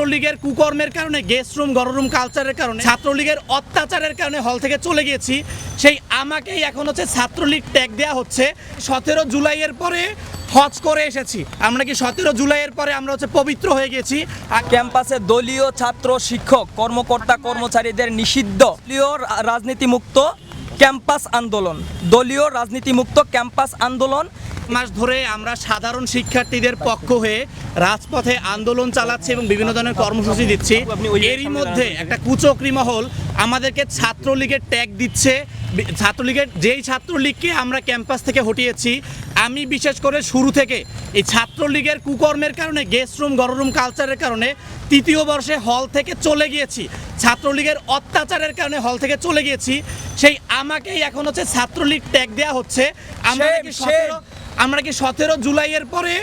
ছাত্রলীগের কুকর্মের কারণে guest room গররুম কালচারের কারণে, ছাত্রলীগের অত্যাচারের কারণে হল থেকে চলে গিয়েছি। সেই আমাকেই এখন হচ্ছে ছাত্রলীগ ট্যাগ দেওয়া হচ্ছে। সতেরো জুলাইয়ের পরে হজ করে এসেছি। আমরা কি সতেরো জুলাইয়ের পরে আমরা হচ্ছে পবিত্র হয়ে গেছি আর ক্যাম্পাসে দলীয় ছাত্র শিক্ষক, কর্মকর্তা, কর্মচারীদের নিষিদ্ধ। রাজনীতিমুক্ত ক্যাম্পাস আন্দোলন। দলীয় রাজনীতিমুক্ত ক্যাম্পাস আন্দোলন মাস ধরে আমরা সাধারণ শিক্ষার্থীদের পক্ষ হয়ে রাজপথে আন্দোলন চালাচ্ছি এবং বিভিন্ন ধরনের কর্মসূচি দিচ্ছি। এরই মধ্যে একটা কুচক্রি মহল আমাদেরকে ছাত্রলীগের ট্যাগ দিচ্ছে। ছাত্রলীগের যেই ছাত্রলীগকে আমরা ক্যাম্পাস থেকে হটিয়েছি আমি বিশেষ করে শুরু থেকে এই ছাত্রলীগের কুকর্মের কারণে গেস্ট রুম গররুম কালচারের কারণে তৃতীয় বর্ষে হল থেকে চলে গিয়েছি। ছাত্রলীগের অত্যাচারের কারণে হল থেকে চলে গিয়েছি। সেই আমাকেই এখন হচ্ছে ছাত্রলীগ ট্যাগ দেওয়া হচ্ছে। আমরা আমরা কি সতেরো জুলাইয়ের পরে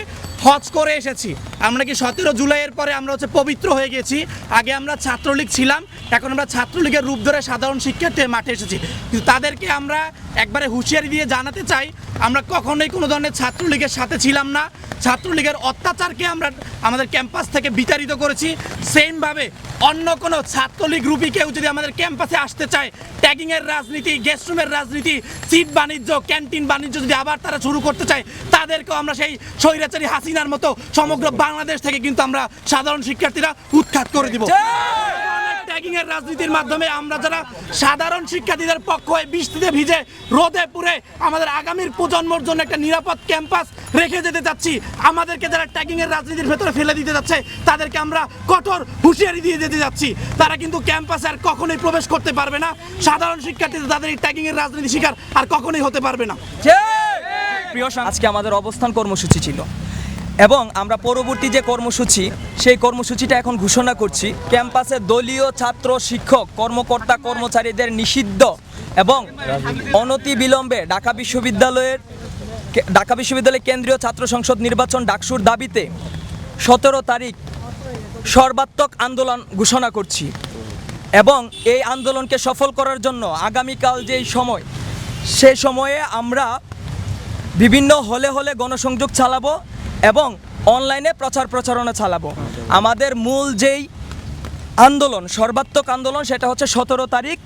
হজ করে এসেছি? আমরা কি সতেরো জুলাইয়ের পরে আমরা হচ্ছে পবিত্র হয়ে গেছি? আগে আমরা ছাত্রলীগ ছিলাম, এখন আমরা ছাত্রলীগের রূপ ধরে সাধারণ শিক্ষার্থী মাঠে এসেছি। কিন্তু তাদেরকে আমরা একবারে হুঁশিয়ারি দিয়ে জানাতে চাই, আমরা কখনোই কোনো ধরনের ছাত্রলীগের সাথে ছিলাম না। ছাত্রলীগের অত্যাচারকে আমরা আমাদের ক্যাম্পাস থেকে বিতাড়িত করেছি। সেমভাবে অন্য কোনো ছাত্রলীগ রূপী কেউ যদি আমাদের ক্যাম্পাসে আসতে চায়, ট্যাগিংয়ের রাজনীতি গেস্টরুমের রাজনীতি সিট বাণিজ্য ক্যান্টিন বাণিজ্য যদি আবার তারা শুরু করতে চায়, তাদেরকেও আমরা সেই স্বৈরাচারী হাসিনার মতো সমগ্র বাংলাদেশ থেকে কিন্তু আমরা সাধারণ শিক্ষার্থীরা উৎখাত করে দিব। ট্যাগিং এর রাজনীতির মাধ্যমে আমরা যারা সাধারণ শিক্ষার্থীদের পক্ষ হয়ে বৃষ্টিতে ভিজে, রোদে পুড়ে আমাদের আগামীর প্রজন্মর জন্য একটা নিরাপদ ক্যাম্পাস রেখে যেতে চাচ্ছি, আমাদেরকে যারা ট্যাগিং এর রাজনীতির ভেতরে ফেলে দিতে যাচ্ছে, তাদেরকে আমরা কঠোর হুঁশিয়ারি দিয়ে যেতে যাচ্ছি। তারা কিন্তু ক্যাম্পাসে আর কখনোই প্রবেশ করতে পারবে না। সাধারণ শিক্ষার্থীদের তাদের এই ট্যাগিং এর রাজনীতি শিকার আর কখনোই হতে পারবে না। প্রিয় আজকে আমাদের অবস্থান কর্মসূচি ছিল। এবং আমরা পরবর্তী যে কর্মসূচি, সেই কর্মসূচিটা এখন ঘোষণা করছি। ক্যাম্পাসে দলীয় ছাত্র শিক্ষক, কর্মকর্তা কর্মচারীদের নিষিদ্ধ এবং অনতি বিলম্বে ঢাকা বিশ্ববিদ্যালয়ের ঢাকা বিশ্ববিদ্যালয় কেন্দ্রীয় ছাত্র সংসদ নির্বাচন ডাকসুর দাবিতে সতেরো তারিখ সর্বাত্মক আন্দোলন ঘোষণা করছি এবং এই আন্দোলনকে সফল করার জন্য আগামীকাল যেই সময় সেই সময়ে আমরা বিভিন্ন হলে হলে গণসংযোগ চালাবো এবং অনলাইনে প্রচার প্রচারণা চালাবো। আমাদের মূল যেই আন্দোলন, সর্বাত্মক আন্দোলন, সেটা হচ্ছে সতেরো তারিখ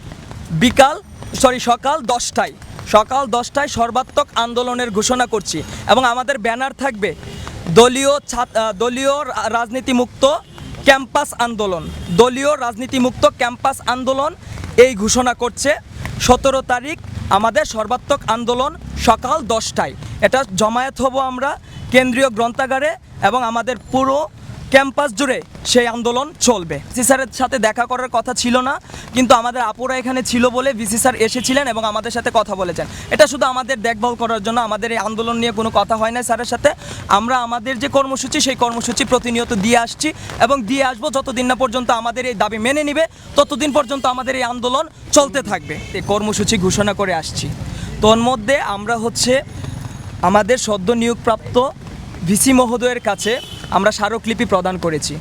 বিকাল সরি সকাল দশটায়। সকাল দশটায় সর্বাত্মক আন্দোলনের ঘোষণা করছি এবং আমাদের ব্যানার থাকবে দলীয় দলীয় রাজনীতিমুক্ত ক্যাম্পাস আন্দোলন। দলীয় রাজনীতিমুক্ত ক্যাম্পাস আন্দোলন এই ঘোষণা করছে সতেরো তারিখ আমাদের সর্বাত্মক আন্দোলন সকাল দশটায়। এটা জমায়েত হব আমরা কেন্দ্রীয় গ্রন্থাগারে এবং আমাদের পুরো ক্যাম্পাস জুড়ে সেই আন্দোলন চলবে। ভিসি স্যারের সাথে দেখা করার কথা ছিল না, কিন্তু আমাদের আপুরা এখানে ছিল বলে ভিসি স্যার এসেছিলেন এবং আমাদের সাথে কথা বলেছেন। এটা শুধু আমাদের দেখভাল করার জন্য, আমাদের এই আন্দোলন নিয়ে কোনো কথা হয় না স্যারের সাথে। আমরা আমাদের যে কর্মসূচি, সেই কর্মসূচি প্রতিনিয়ত দিয়ে আসছি এবং দিয়ে আসব যতদিন না পর্যন্ত আমাদের এই দাবি মেনে নিবে, ততদিন পর্যন্ত আমাদের এই আন্দোলন চলতে থাকবে। এই কর্মসূচি ঘোষণা করে আসছি। তোর মধ্যে আমরা হচ্ছে আমাদের সদ্য নিয়োগপ্রাপ্ত ভিসি মহোদয়ের কাছে আমরা স্মারকলিপি প্রদান করেছি।